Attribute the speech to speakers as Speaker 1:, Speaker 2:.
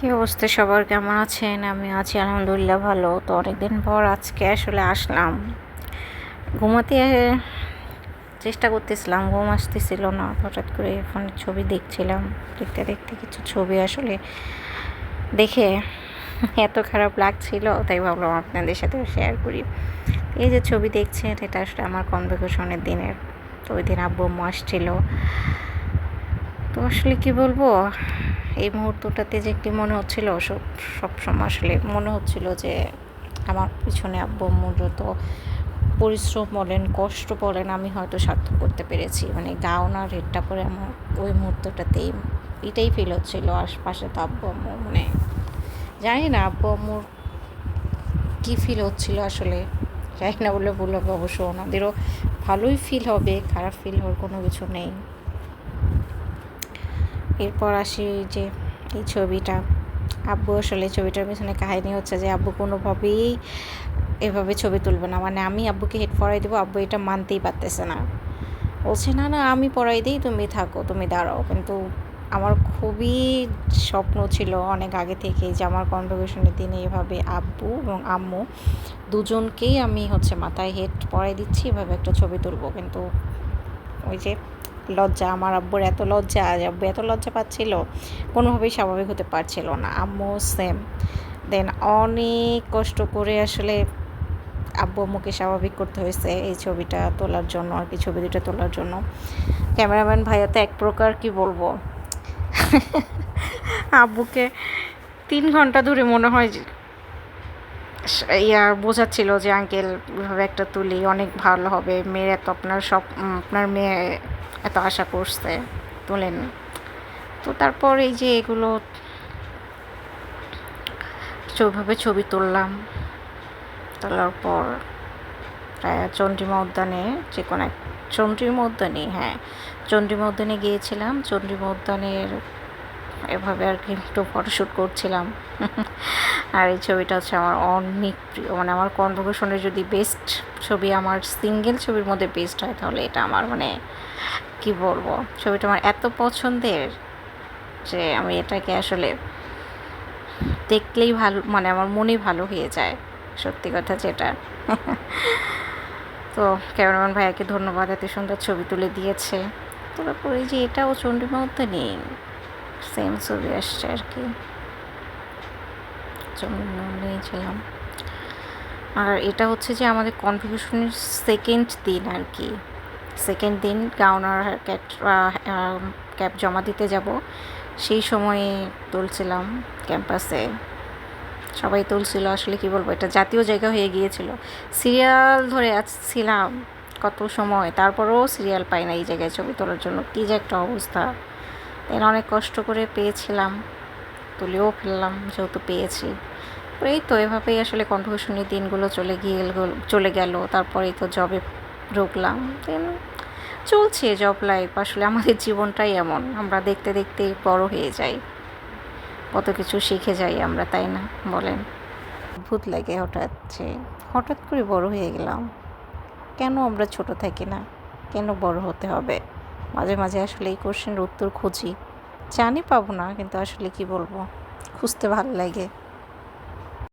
Speaker 1: কি অবস্থা? সবার কেমন আছেন? আমি আছি, আলহামদুলিল্লাহ ভালো। তো অনেকদিন পর আজকে আসলে আসলাম। ঘুমাতে চেষ্টা করতেছিলাম, ঘুম আসতেছিল না। হঠাৎ করে ফোনের ছবি দেখছিলাম। দেখতে দেখতে কিছু ছবি আসলে দেখে এত খারাপ লাগছিল, তাই ভাবলাম আপনাদের সাথে শেয়ার করি। এই যে ছবি দেখছেন, এটা আসলে আমার কনভেকেশনের দিনের। তো ওই দিন আব্বু আম্মু আসছিল। তো আসলে কি বলব? এই মুহূর্তটাতে যে কি মনে হচ্ছিল, সব সবসময় আসলে মনে হচ্ছিল যে আমার পিছনে আব্বু আম্মুর যত পরিশ্রম বলেন, কষ্ট বলেন, আমি হয়তো সার্থক করতে পেরেছি। মানে গাউন আর হেডটা পরে আমার ওই মুহূর্তটাতেই এটাই ফিল হচ্ছিল। আশপাশে তো আব্বু আম্মু মানে জানি না আব্বু আম্মুর কী ফিল হচ্ছিল আসলে। জানি না বলে ভুল হবে অবশ্য। ওনাদেরও ভালোই ফিল হবে, খারাপ ফিল হওয়ার কোনো কিছু নেই। এরপর আসি যে এই ছবিটা। আব্বু আসলে ছবিটার পিছনে কাহিনী হচ্ছে যে আব্বু কোনোভাবেই এভাবে ছবি তুলবে না। মানে আমি আব্বুকে হেড পরাই দেবো, আব্বু এটা মানতেই পারতেছে না। বলছে, না না, আমি পড়াই দিই, তুমি থাকো, তুমি দাঁড়াও। কিন্তু আমার খুবই স্বপ্ন ছিল অনেক আগে থেকেই যে আমার কনভোকেশনের দিনে এভাবে আব্বু এবং আম্মু দুজনকেই আমি হচ্ছে মাথায় হেড পরাই দিচ্ছি, এভাবে একটা ছবি তুলবো। কিন্তু ওই যে লজ্জা, আমার আব্বুর এত লজ্জা আব্বু এত লজ্জা পাচ্ছিল, কোনোভাবেই স্বাভাবিক হতে পারছিল না। আম্মু সেম দেন অনেক কষ্ট করে আসলে আব্বু আম্মুকে স্বাভাবিক করতে হয়েছে এই ছবিটা তোলার জন্য, আর কি ছবি দুটো তোলার জন্য। ক্যামেরাম্যান ভাইয়া তো এক প্রকার কি বলব? আব্বুকে তিন ঘণ্টা ধরে মনে হয় ইয়া বোঝাচ্ছিল যে আঙ্কেল এভাবে একটা তুলি, অনেক ভালো হবে। মেয়ের এত আপনার সব আপনার মেয়ে এত আশা করছে, তোলেন। তো তারপর এই যে এগুলো ওইভাবে ছবি তুললাম। তোলার পর চন্দ্রিমা উদ্যানে যে কোনো এক চন্দ্রিমা উদ্যানে হ্যাঁ চন্দ্রিমা উদ্যানে গিয়েছিলাম। চন্দ্রিমা উদ্যানের এভাবে আর কি একটু ফটোশ্যুট করছিলাম। আর এই ছবিটা হচ্ছে আমার অনেক প্রিয়। মানে আমার কনভোকেশনের যদি বেস্ট ছবি আমার সিঙ্গেল ছবির মধ্যে বেস্ট হয়, তাহলে এটা আমার মানে কি বলব? ছবিটা আমার এত পছন্দের যে আমি এটাকে আসলে দেখলেই ভালো মানে আমার মনে ভালো হয়ে যায়। সত্যি কথা যেটা। তো ক্যামেরাম্যান ভাইয়াকে ধন্যবাদ, এত সুন্দর ছবি তুলে দিয়েছে। তারপরে যে এটাও চণ্ডীমা নেই। সেম ছবি আসছে আর কি। নিয়েছিলাম আর এটা হচ্ছে যে আমাদের কনফিউশনের সেকেন্ড দিন আর কি। সেকেন্ড দিন গাউনার ক্যাট ক্যাব জমা দিতে যাব। সেই সময়ে তুলছিলাম ক্যাম্পাসে সবাই তুলছিল আসলে কি বলব, এটা জাতীয় জায়গা হয়ে গিয়েছিল। সিরিয়াল ধরে আসছিলাম কত সময়, তারপরেও সিরিয়াল পাই না এই জায়গায় ছবি তোলার জন্য। কী যে একটা অবস্থা। এর অনেক কষ্ট করে পেয়েছিলাম। তুলেও ফেললাম, যেহেতু পেয়েছি। এই তো এভাবেই আসলে কণ্ঠভূষণের দিনগুলো চলে গিয়ে চলে গেল। তারপরেই তো জবে ঢুকলাম। দেন চলছে জব লাইফ আসলে আমাদের জীবনটাই এমন। আমরা দেখতে দেখতে বড় হয়ে যাই। কত কিছু শিখে যাই আমরা, তাই না? বলেন। ভূত লাগে হঠাৎ যে, হঠাৎ করে বড় হয়ে গেলাম। কেন আমরা ছোট থাকি না? কেন বড় হতে হবে? মাঝে মাঝে আসলে এই কোশ্চেনের উত্তর খুঁজি। জানি পাবো না, কিন্তু আসলে কি বলব? খুঁজতে ভালো লাগে।